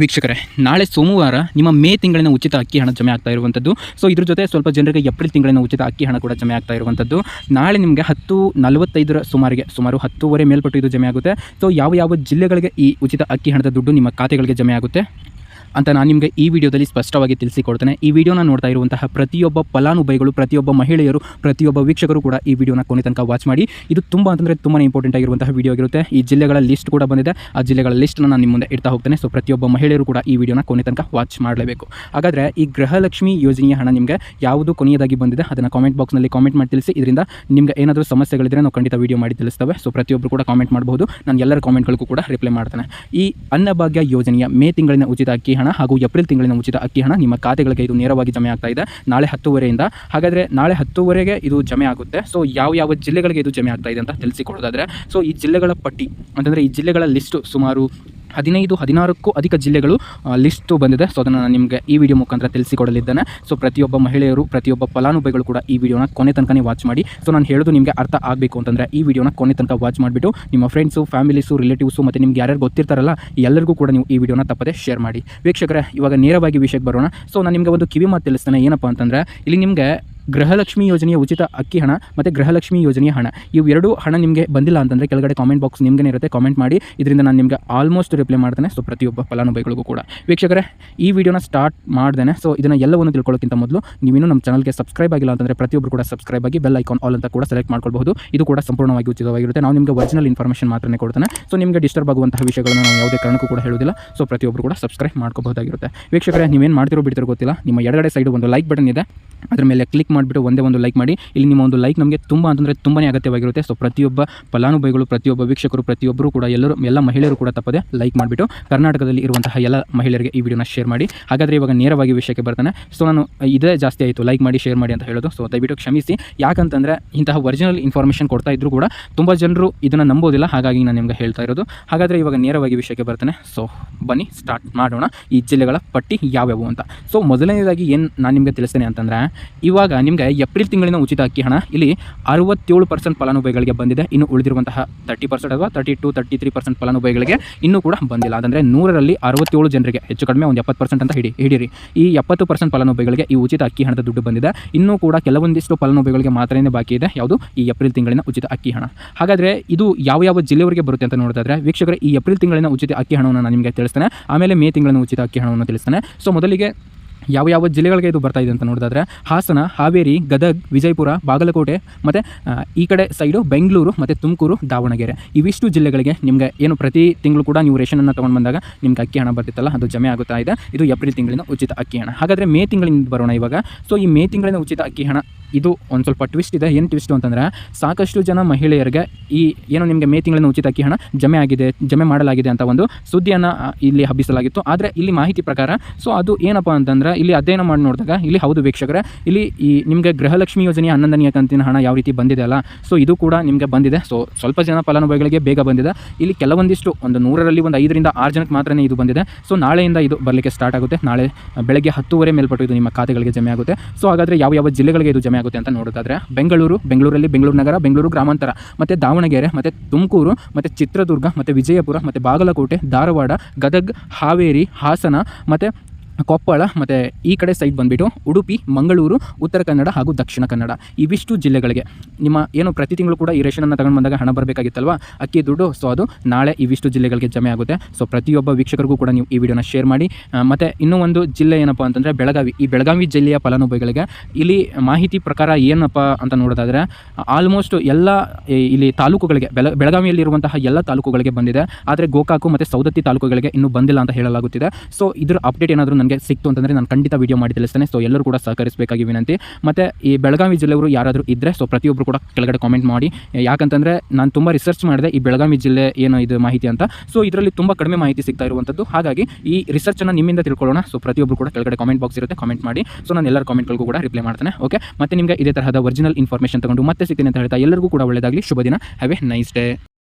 ವೀಕ್ಷಕರೇ, ನಾಳೆ ಸೋಮವಾರ ನಿಮ್ಮ ಮೇ ತಿಂಗಳಿನ ಉಚಿತ ಅಕ್ಕಿ ಹಣ ಜಮೆ ಆಗ್ತಾ ಇರುವಂಥದ್ದು. ಸೊ ಇದ್ರ ಜೊತೆ ಸ್ವಲ್ಪ ಜನರಿಗೆ ಏಪ್ರಿಲ್ ತಿಂಗಳಿನ ಉಚಿತ ಅಕ್ಕಿ ಹಣ ಕೂಡ ಜಮೆ ಆಗ್ತಾ ಇರುವಂಥದ್ದು. ನಾಳೆ ನಿಮಗೆ ಹತ್ತು ನಲವತ್ತೈದರ ಸುಮಾರಿಗೆ, ಸುಮಾರು ಹತ್ತುವರೆ ಮೇಲ್ಪಟ್ಟು ಇದು ಜಮೆ ಆಗುತ್ತೆ. ಸೊ ಯಾವ ಯಾವ ಜಿಲ್ಲೆಗಳಿಗೆ ಈ ಉಚಿತ ಅಕ್ಕಿ ಹಣದ ದುಡ್ಡು ನಿಮ್ಮ ಖಾತೆಗಳಿಗೆ ಜಮೆ ಆಗುತ್ತೆ? ಅಂತ ನಾನು ನಿಮಗೆ ಈ ವಿಡಿಯೋದಲ್ಲಿ ಸ್ಪಷ್ಟವಾಗಿ ತಿಳಿಸಿಕೊಡ್ತೇನೆ. ಈ ವಿಡಿಯೋನ ನೋಡ್ತಾ ಇರುವಂತಹ ಪ್ರತಿಯೊಬ್ಬ ಫಲಾನುಭವಿಗಳು, ಪ್ರತಿಯೊಬ್ಬ ಮಹಿಳೆಯರು, ಪ್ರತಿಯೊಬ್ಬ ವೀಕ್ಷಕರು ಕೂಡ ಈ ವಿಡಿಯೋನ ಕೊನೆ ತನಕ ವಾಚ್ ಮಾಡಿ. ಇದು ತುಂಬ ಅಂತಂದರೆ ತುಂಬಾ ಇಂಪಾರ್ಟೆಂಟ್ ಆಗಿರುವಂತಹ ವಿಡಿಯೋ ಆಗಿರುತ್ತೆ. ಈ ಜಿಲ್ಲೆಗಳ ಲಿಸ್ಟ್ ಕೂಡ ಬಂದಿದೆ. ಆ ಜಿಲ್ಲೆಗಳ ಲಿಸ್ಟ್ನ ನಾನು ನಿಮ್ಮ ಮುಂದೆ ಇಡ್ತಾ ಹೋಗ್ತೇನೆ. ಸೊ ಪ್ರತಿಯೊಬ್ಬ ಮಹಿಳೆಯರು ಕೂಡ ಈ ವಿಡಿಯೋನ ಕೊನೆ ತನಕ ವಾಚ್ ಮಾಡಲೇಬೇಕು. ಹಾಗಾದರೆ ಈ ಗೃಹಲಕ್ಷ್ಮಿ ಯೋಜನೆಯ ಹಣ ನಿಮಗೆ ಯಾವುದು ಕೊನೆಯದಾಗಿ ಬಂದಿದೆ? ಅದನ್ನು ಕಾಮೆಂಟ್ ಬಾಕ್ಸ್ನಲ್ಲಿ ಕಾಮೆಂಟ್ ಮಾಡಿ ತಿಳಿಸಿ. ಇದರಿಂದ ನಿಮಗೆ ಏನಾದರೂ ಸಮಸ್ಯೆಗಳಿದ್ರೆ ನಾವು ಖಂಡಿತ ವಿಡಿಯೋ ಮಾಡಿ ತಿಳಿಸ್ತೇವೆ. ಸೊ ಪ್ರತಿಯೊಬ್ಬರು ಕೂಡ ಕಾಮೆಂಟ್ ಮಾಡಬಹುದು. ನಾನು ಎಲ್ಲರ ಕಾಮೆಂಟ್ಗಳಿಗೂ ಕೂಡ ರಿಪ್ಲೈ ಮಾಡ್ತೇನೆ. ಈ ಅನ್ನಭಾಗ್ಯ ಯೋಜನೆಯ ಮೇ ತಿಂಗಳಿನ ಉಚಿತ ಅಕ್ಕಿ ಹಾಗೂ ಏಪ್ರಿಲ್ ತಿಂಗಳಿನ ಉಚಿತ ಅಕ್ಕಿ ಹಣ ನಿಮ್ಮ ಖಾತೆಗಳಿಗೆ ಇದು ನೇರವಾಗಿ ಜಮೆ ಆಗ್ತಾ ಇದೆ. ನಾಳೆ ಹತ್ತುವರೆಯಿಂದ, ಹಾಗಾದರೆ ನಾಳೆ ಹತ್ತುವರೆಗೆ ಇದು ಜಮೆ ಆಗುತ್ತೆ. ಸೊ ಯಾವ ಯಾವ ಜಿಲ್ಲೆಗಳಿಗೆ ಇದು ಜಮೆ ಆಗ್ತಾ ಇದೆ ಅಂತ ತಿಳಿಸಿಕೊಡೋದಾದರೆ ಸೊ ಈ ಜಿಲ್ಲೆಗಳ ಪಟ್ಟಿ, ಅಂತಂದರೆ ಈ ಜಿಲ್ಲೆಗಳ ಲಿಸ್ಟು ಸುಮಾರು ಹದಿನೈದು, ಹದಿನಾರಕ್ಕೂ ಅಧಿಕ ಜಿಲ್ಲೆಗಳು ಲಿಸ್ಟು ಬಂದಿದೆ. ಸೊ ಅದನ್ನು ನಾನು ನಿಮಗೆ ಈ ವಿಡಿಯೋ ಮುಖಾಂತರ ತಿಳಿಸಿಕೊಡಲಿದ್ದೇನೆ. ಸೊ ಪ್ರತಿಯೊಬ್ಬ ಮಹಿಳೆಯರು, ಪ್ರತಿಯೊಬ್ಬ ಫಲಾನುಭವಿಗಳು ಕೂಡ ಈ ವಿಡಿಯೋನ ಕೊನೆ ತನಕನೇ ವಾಚ್ ಮಾಡಿ. ಸೊ ನಾನು ಹೇಳೋದು ನಿಮಗೆ ಅರ್ಥ ಆಗಬೇಕು ಅಂತಂದರೆ ಈ ವಿಡಿಯೋನ ಕೊನೆ ತನಕ ವಾಚ್ ಮಾಡಿಬಿಟ್ಟು ನಿಮ್ಮ ಫ್ರೆಂಡ್ಸು ಫ್ಯಾಮಿಲೀಸು ರಿಲೇಟಿವ್ಸು ಮತ್ತು ನಿಮ್ಗೆ ಯಾರ್ಯಾರು ಗೊತ್ತಿರ್ತಾರಲ್ಲ, ಎಲ್ಲರಿಗೂ ಕೂಡ ನೀವು ಈ ವಿಡಿಯೋನ ತಪ್ಪದೆ ಶೇರ್ ಮಾಡಿ. ವೀಕ್ಷಕರೇ, ಇವಾಗ ನೇರವಾಗಿ ವಿಷಯಕ್ಕೆ ಬರೋಣ. ಸೊ ನಾನು ನಿಮಗೆ ಒಂದು ಕಿವಿ ಮಾತು ತಿಳಿಸ್ತೇನೆ. ಏನಪ್ಪ ಅಂತಂದರೆ, ಇಲ್ಲಿ ನಿಮಗೆ ಗೃಹಲಕ್ಷ್ಮಿ ಯೋಜನೆಯ ಉಚಿತ ಅಕ್ಕಿ ಹಣ ಮತ್ತು ಗೃಹಲಕ್ಷ್ಮಿ ಯೋಜನೆಯ ಹಣ. ಇವು ಎರಡು ಹಣ ನಿಮಗೆ ಬಂದಿಲ್ಲ ಅಂತಂದರೆ ಕೆಳಗಡೆ ಕಾಮೆಂಟ್ ಬಾಕ್ಸ್ ನಿಮ್ಗೆ ಇರುತ್ತೆ. ಕಾಮೆಂಟ್ ಮಾಡಿ. ಇದರಿಂದ ನಾನು ನಿಮಗೆ ಆಲ್ಮೋಸ್ಟ್ ರಿಪ್ಲೈ ಮಾಡ್ತೇನೆ. ಸೊ ಪ್ರತಿಯೊಬ್ಬ ಫಲಾನುಭವಿಗಳಿಗೂ ಕೂಡ. ವೀಕ್ಷಕರೇ, ಈ ವಿಡಿಯೋನ ಸ್ಟಾರ್ಟ್ ಮಾಡ್ದೇನೆ. ಸೊ ಇದನ್ನು ಎಲ್ಲವನ್ನು ತಿಳ್ಕೊಳ್ಳೋಕ್ಕಿಂತ ಮೊದಲು ನೀವಿನ್ನೂ ನಮ್ಮ ಚಾನಲ್ಗೆ ಸಬ್ಸ್ಕ್ರೈಬ್ ಆಗಿಲ್ಲ ಅಂತಂದರೆ ಪ್ರತಿಯೊಬ್ಬರು ಕೂಡ ಸಬ್ಸ್ಕ್ರೈಬ್ ಆಗಿ ಬೆಲ್ ಐಕಾನ್ ಆಲ್ ಅಂತ ಕೂಡ ಸೆಲೆಕ್ಟ್ ಮಾಡ್ಕೊಳ್ಬಹುದು. ಇದು ಕೂಡ ಸಂಪೂರ್ಣವಾಗಿ ಉಚಿತವಾಗಿರುತ್ತೆ. ನಾವು ನಿಮಗೆ ಒರಿಜಿನಲ್ ಇನ್ಫಾರ್ಮೇಷನ್ ಮಾತ್ರನೇ ಕೊಡ್ತೇನೆ. ಸೊ ನಿಮಗೆ ಡಿಸ್ಟರ್ಬ್ ಆಗುವಂತಹ ವಿಷಯಗಳನ್ನು ನಾವು ಯಾವುದೇ ಕಾರಣಕ್ಕೂ ಕೂಡ ಹೇಳೋದಿಲ್ಲ ಸೊ ಪ್ರತಿಯೊಬ್ಬರು ಕೂಡ ಸಬ್ಸ್ಕ್ರೈಬ್ ಮಾಡ್ಕೋಬಹುದಾಗಿರುತ್ತೆ. ವೀಕ್ಷಕರೇ, ನೀವೇನು ಮಾಡ್ತಿರೋ ಬಿಡ್ತಿರೋ ಗೊತ್ತಿಲ್ಲ. ನಿಮ್ಮ ಎಡಗಡೆ ಸೈಡ್ ಒಂದು ಲೈಕ್ ಬಟನ್ ಇದೆ. ಅದರ ಮೇಲೆ ಕ್ಲಿಕ್ ಮಾಡಿಬಿಟ್ಟು ಒಂದೇ ಒಂದು ಲೈಕ್ ಮಾಡಿ. ಇಲ್ಲಿ ನಿಮ್ಮ ಒಂದು ಲೈಕ್ ನಮಗೆ ತುಂಬ ಅಂತಂದರೆ ತುಂಬಾ ಅಗತ್ಯವಾಗಿರುತ್ತೆ. ಸೊ ಪ್ರತಿಯೊಬ್ಬ ಫಲಾನುಭವಿಗಳು, ಪ್ರತಿಯೊಬ್ಬ ವೀಕ್ಷಕರು, ಪ್ರತಿಯೊಬ್ಬರು ಕೂಡ ಎಲ್ಲರೂ, ಎಲ್ಲ ಮಹಿಳೆಯರು ಕೂಡ ತಪ್ಪದೆ ಲೈಕ್ ಮಾಡಿಬಿಟ್ಟು ಕರ್ನಾಟಕದಲ್ಲಿ ಇರುವಂತಹ ಎಲ್ಲ ಮಹಿಳೆಯರಿಗೆ ಈ ವಿಡಿಯೋನ ಶೇರ್ ಮಾಡಿ. ಹಾಗಾದರೆ ಇವಾಗ ನೇರವಾಗಿ ವಿಷಯಕ್ಕೆ ಬರ್ತಾನೆ. ಸೊ ನಾನು ಇದೇ ಜಾಸ್ತಿ ಆಯಿತು. ಲೈಕ್ ಮಾಡಿ ಶೇರ್ ಮಾಡಿ ಅಂತ ಹೇಳೋದು. ಸೊ ದಯವಿಟ್ಟು ಕ್ಷಮಿಸಿ. ಯಾಕಂತಂದರೆ ಇಂತಹ ಒರಿಜಿನಲ್ ಇನ್ಫಾರ್ಮೇಷನ್ ಕೊಡ್ತಾ ಇದ್ದರೂ ಕೂಡ ತುಂಬ ಜನರು ಇದನ್ನು ನಂಬೋದಿಲ್ಲ. ಹಾಗಾಗಿ ನಾನು ನಿಮಗೆ ಹೇಳ್ತಾ ಇರೋದು. ಹಾಗಾದರೆ ಇವಾಗ ನೇರವಾಗಿ ವಿಷಯಕ್ಕೆ ಬರ್ತಾನೆ. ಸೊ ಬನ್ನಿ ಸ್ಟಾರ್ಟ್ ಮಾಡೋಣ. ಈ ಜಿಲ್ಲೆಗಳ ಪಟ್ಟಿ ಯಾವ್ಯಾವು ಅಂತ. ಸೊ ಮೊದಲನೇದಾಗಿ ಏನು ನಾನು ನಿಮಗೆ ತಿಳಿಸ್ತೇನೆ ಅಂತಂದರೆ, ಇವಾಗ ನಿಮಗೆ ಏಪ್ರಿಲ್ ತಿಂಗಳಿನ ಉಚಿತ ಅಕ್ಕಿ ಹಣ. ಇಲ್ಲಿ ಅರವತ್ತೇಳು ಪರ್ಸೆಂಟ್ ಫಲಾನುಭವಿಗಳಿಗೆ ಬಂದಿದೆ. ಇನ್ನು ಉಳಿದಿರುವಂತಹ ತರ್ಟಿ ಪರ್ಸೆಂಟ್ ಅಥವಾ thirty two thirty three percent ಫಲಾನುಭವಿಗಳಿಗೆ ಇನ್ನೂ ಕೂಡ ಬಂದಿಲ್ಲ. ಅಂದರೆ ನೂರರಲ್ಲಿ ಅರವತ್ತೇಳು ಜನರಿಗೆ ಹೆಚ್ಚು ಕಡಿಮೆ ಒಂದು ಎಪ್ಪತ್ತು ಪರ್ಸೆಂಟ್ ಅಂತ ಹಿಡಿ, ಹಿಡಿರಿ. ಈ ಎಪ್ಪತ್ತು ಪರ್ಸೆಂಟ್ ಫಲಾನುಭವಿಗಳಿಗೆ ಈ ಉಚಿತ ಅಕ್ಕಿ ಹಣದ ದುಡ್ಡು ಬಂದಿದೆ. ಇನ್ನೂ ಕೂಡ ಕೆಲವೊಂದಿಷ್ಟು ಫಲಾನುಭವಿಗಳಿಗೆ ಮಾತ್ರನೇ ಬಾಕಿ ಇದೆ. ಯಾವುದು? ಈ ಏಪ್ರಿಲ್ ತಿಂಗಳಿನ ಉಚಿತ ಅಕ್ಕಿ ಹಣ. ಹಾಗಾದರೆ ಇದು ಯಾವ ಯಾವ ಜಿಲ್ಲೆಯವರಿಗೆ ಬರುತ್ತೆ ಅಂತ ನೋಡೋದಾದ್ರೆ, ವೀಕ್ಷಕರೇ, ಈ ಏಪ್ರಿಲ್ ತಿಂಗಳಿನ ಉಚಿತ ಅಕ್ಕಿ ಹಣವನ್ನು ನಾನು ನಿಮಗೆ ತಿಳಿಸ್ತೇನೆ. ಆಮೇಲೆ ಮೇ ತಿಂಗಳಿನ ಉಚಿತ ಅಕ್ಕಿ ಹಣವನ್ನು ತಿಳಿಸ್ತೇನೆ. ಸೊ, ಮೊದಲಿಗೆ ಯಾವ ಯಾವ ಜಿಲ್ಲೆಗಳಿಗೆ ಇದು ಬರ್ತಾ ಇದೆ ಅಂತ ನೋಡೋದಾದ್ರೆ, ಹಾಸನ, ಹಾವೇರಿ, ಗದಗ್, ವಿಜಯಪುರ, ಬಾಗಲಕೋಟೆ ಮತ್ತು ಈ ಕಡೆ ಸೈಡು ಬೆಂಗಳೂರು ಮತ್ತು ತುಮಕೂರು, ದಾವಣಗೆರೆ. ಇವಿಷ್ಟು ಜಿಲ್ಲೆಗಳಿಗೆ ನಿಮಗೆ ಏನು ಪ್ರತಿ ತಿಂಗಳು ಕೂಡ ನೀವು ರೇಷನನ್ನು ತೊಗೊಂಡು ಬಂದಾಗ ನಿಮ್ಗೆ ಅಕ್ಕಿ ಹಣ ಬರ್ತಿತ್ತಲ್ಲ, ಅದು ಜಮೆ ಆಗುತ್ತಾ ಇದೆ. ಇದು ಏಪ್ರಿಲ್ ತಿಂಗಳಿನ ಉಚಿತ ಅಕ್ಕಿ ಹಣ. ಹಾಗಾದರೆ ಮೇ ತಿಂಗಳಿಂದ ಬರೋಣ ಇವಾಗ. ಸೊ ಈ ಮೇ ತಿಂಗಳಿನ ಉಚಿತ ಅಕ್ಕಿ ಹಣ ಇದು ಒಂದು ಸ್ವಲ್ಪ ಟ್ವಿಸ್ಟ್ ಇದೆ. ಏನು ಟ್ವಿಸ್ಟು ಅಂತಂದರೆ ಸಾಕಷ್ಟು ಜನ ಮಹಿಳೆಯರಿಗೆ ಈ ಏನು ನಿಮಗೆ ಮೇ ತಿಂಗಳಿನ ಉಚಿತ ಅಕ್ಕಿ ಹಣ ಜಮೆ ಆಗಿದೆ, ಜಮೆ ಮಾಡಲಾಗಿದೆ ಅಂತ ಒಂದು ಸುದ್ದಿಯನ್ನು ಇಲ್ಲಿ ಹಬ್ಬಿಸಲಾಗಿತ್ತು. ಆದರೆ ಇಲ್ಲಿ ಮಾಹಿತಿ ಪ್ರಕಾರ ಸೊ ಅದು ಏನಪ್ಪ ಅಂತಂದ್ರೆ ಇಲ್ಲಿ ಅಧ್ಯಯನ ಮಾಡಿ ನೋಡಿದಾಗ ಇಲ್ಲಿ ಹೌದು ವೀಕ್ಷಕರೇ, ಇಲ್ಲಿ ಈ ನಿಮಗೆ ಗೃಹಲಕ್ಷ್ಮಿ ಯೋಜನೆಯ ಹನ್ನೊಂದನೆಯ ಕಂತಿನ ಹಣ ಯಾವ ರೀತಿ ಬಂದಿದೆ ಅಲ್ಲ, ಸೊ ಇದು ಕೂಡ ನಿಮಗೆ ಬಂದಿದೆ. ಸೊ ಸ್ವಲ್ಪ ಜನ ಫಲಾನುಭವಿಗಳಿಗೆ ಬೇಗ ಬಂದಿದೆ. ಇಲ್ಲಿ ಕೆಲವೊಂದಿಷ್ಟು ಒಂದು ನೂರರಲ್ಲಿ ಒಂದು ಐದರಿಂದ ಆರು ಜನಕ್ಕೆ ಮಾತ್ರನೇ ಇದು ಬಂದಿದೆ. ಸೊ ನಾಳೆಯಿಂದ ಇದು ಬರಲಿಕ್ಕೆ ಸ್ಟಾರ್ಟ್ ಆಗುತ್ತೆ. ನಾಳೆ, ಬೆಳಗ್ಗೆ ಹತ್ತುವರೆ ಮೇಲ್ಪಟ್ಟು ಇದು ನಿಮ್ಮ ಖಾತೆಗಳಿಗೆ ಜಮೆ ಆಗುತ್ತೆ. ಸೊ ಹಾಗಾದರೆ ಯಾವ ಯಾವ ಜಿಲ್ಲೆಗಳಿಗೆ ಇದು ಜಮೆ ಆಗುತ್ತೆ ಅಂತ ನೋಡೋದಾದ್ರೆ ಬೆಂಗಳೂರು, ಬೆಂಗಳೂರಲ್ಲಿ ಬೆಂಗಳೂರು ನಗರ, ಬೆಂಗಳೂರು ಗ್ರಾಮಾಂತರ, ಮತ್ತು ದಾವಣಗೆರೆ, ಮತ್ತು ತುಮಕೂರು, ಮತ್ತು ಚಿತ್ರದುರ್ಗ, ಮತ್ತು ವಿಜಯಪುರ, ಮತ್ತು ಬಾಗಲಕೋಟೆ, ಧಾರವಾಡ, ಗದಗ್, ಹಾವೇರಿ, ಹಾಸನ, ಮತ್ತು ಕೊಪ್ಪಳ, ಮತ್ತು ಈ ಕಡೆ ಸೈಡ್ ಬಂದುಬಿಟ್ಟು ಉಡುಪಿ, ಮಂಗಳೂರು, ಉತ್ತರ ಕನ್ನಡ ಹಾಗೂ ದಕ್ಷಿಣ ಕನ್ನಡ. ಇವಿಷ್ಟು ಜಿಲ್ಲೆಗಳಿಗೆ. ನಿಮ್ಮ ಏನು ಪ್ರತಿ ತಿಂಗಳು ಕೂಡ ಈ ರೇಷನನ್ನು ತಗೊಂಡು ಬಂದಾಗ ಹಣ ಬರಬೇಕಾಗಿತ್ತಲ್ವಾ? ಅಕ್ಕಿ, ದುಡ್ಡು, ಸೊ ಅದು ನಾಳೆ ಇವಿಷ್ಟು ಜಿಲ್ಲೆಗಳಿಗೆ ಜಮೆ ಆಗುತ್ತೆ. ಸೊ ಪ್ರತಿಯೊಬ್ಬ ವೀಕ್ಷಕರಿಗೂ ಕೂಡ ನೀವು ಈ ವಿಡಿಯೋನ ಶೇರ್ ಮಾಡಿ. ಮತ್ತು ಇನ್ನೂ ಒಂದು ಜಿಲ್ಲೆ ಏನಪ್ಪ ಅಂತಂದರೆ ಬೆಳಗಾವಿ. ಈ ಬೆಳಗಾವಿ ಜಿಲ್ಲೆಯ ಫಲಾನುಭವಿಗಳಿಗೆ ಇಲ್ಲಿ ಮಾಹಿತಿ ಪ್ರಕಾರ ಏನಪ್ಪ ಅಂತ ನೋಡೋದಾದರೆ ಆಲ್ಮೋಸ್ಟ್ ಎಲ್ಲ ಇಲ್ಲಿ ತಾಲೂಕುಗಳಿಗೆ, ಬೆಳ, ಬೆಳಗಾವಿಯಲ್ಲಿರುವಂತಹ ಎಲ್ಲ ತಾಲೂಕುಗಳಿಗೆ ಬಂದಿದೆ. ಆದರೆ ಗೋಕಾಕು ಮತ್ತು ಸೌದತ್ತಿ ತಾಲೂಕುಗಳಿಗೆ ಇನ್ನೂ ಬಂದಿಲ್ಲ ಅಂತ ಹೇಳಲಾಗುತ್ತಿದೆ. ಸೊ ಇದರ ಅಪ್ಡೇಟ್ ಏನಾದರೂ ನನಗೆ ಸಿಕ್ತು ಅಂತಂದರೆ ನಾನು ಖಂಡಿತ ವೀಡಿಯೋ ಮಾಡಿ ತಿಳಿಸ್ತೇನೆ. ಸೊ ಎಲ್ಲರೂ ಕೂಡ ಸಹಕರಿಸಬೇಕಾಗಿ ವಿನಂತಿ. ಮತ್ತು ಈ ಬೆಳಗಾವಿ ಜಿಲ್ಲೆಯವರು ಯಾರಾದರೂ ಇದ್ದರೆ ಸೊ ಪ್ರತಿಯೊಬ್ಬರು ಕೂಡ ಕೆಳಗಡೆ ಕಾಮೆಂಟ್ ಮಾಡಿ. ಯಾಕಂತಂದರೆ ನಾನು ತುಂಬ ರಿಸರ್ಚ್ ಮಾಡಿದೆ ಈ ಬೆಳಗಾವಿ ಜಿಲ್ಲೆ ಏನು ಇದು ಮಾಹಿತಿ ಅಂತ. ಸೊ ಇದರಲ್ಲಿ ತುಂಬ ಕಡಿಮೆ ಮಾಹಿತಿ ಸಿಗ್ತಾ ಇರುವಂಥದ್ದು ಹಾಗಾಗಿ ಈ ರಿಸರ್ಚನ್ನು ನಿಮ್ಮಿಂದ ತಿಳ್ಕೊಳ್ಳೋಣ. ಸೊ ಪ್ರತಿಯೊಬ್ಬರು ಕೂಡ ಕೆಳಗಡೆ ಕಾಮೆಂಟ್ ಬಾಕ್ಸ್ ಇರುತ್ತೆ ಕಾಮೆಂಟ್ ಮಾಡಿ. ಸೊ ನಾನು ಎಲ್ಲರ ಕಾಮೆಂಟ್ಗಳಿಗೂ ಕೂಡ ರಿಪ್ಲೈ ಮಾಡ್ತೇನೆ. ಓಕೆ ಮತ್ತೆ ನಿಮಗೆ ಇದೇ ತರಹದ ಒರಿಜಿನಲ್ ಇನ್ಫಾರ್ಮೇಷನ್ ತಗೊಂಡು ಮತ್ತೆ ಸಿಗ್ತೀನಿ ಅಂತ ಹೇಳ್ತಾ ಎಲ್ಲರಿಗೂ ಕೂಡ ಒಳ್ಳೆಯದಾಗಲಿ ಶುಭ ದಿನ. Have A nice day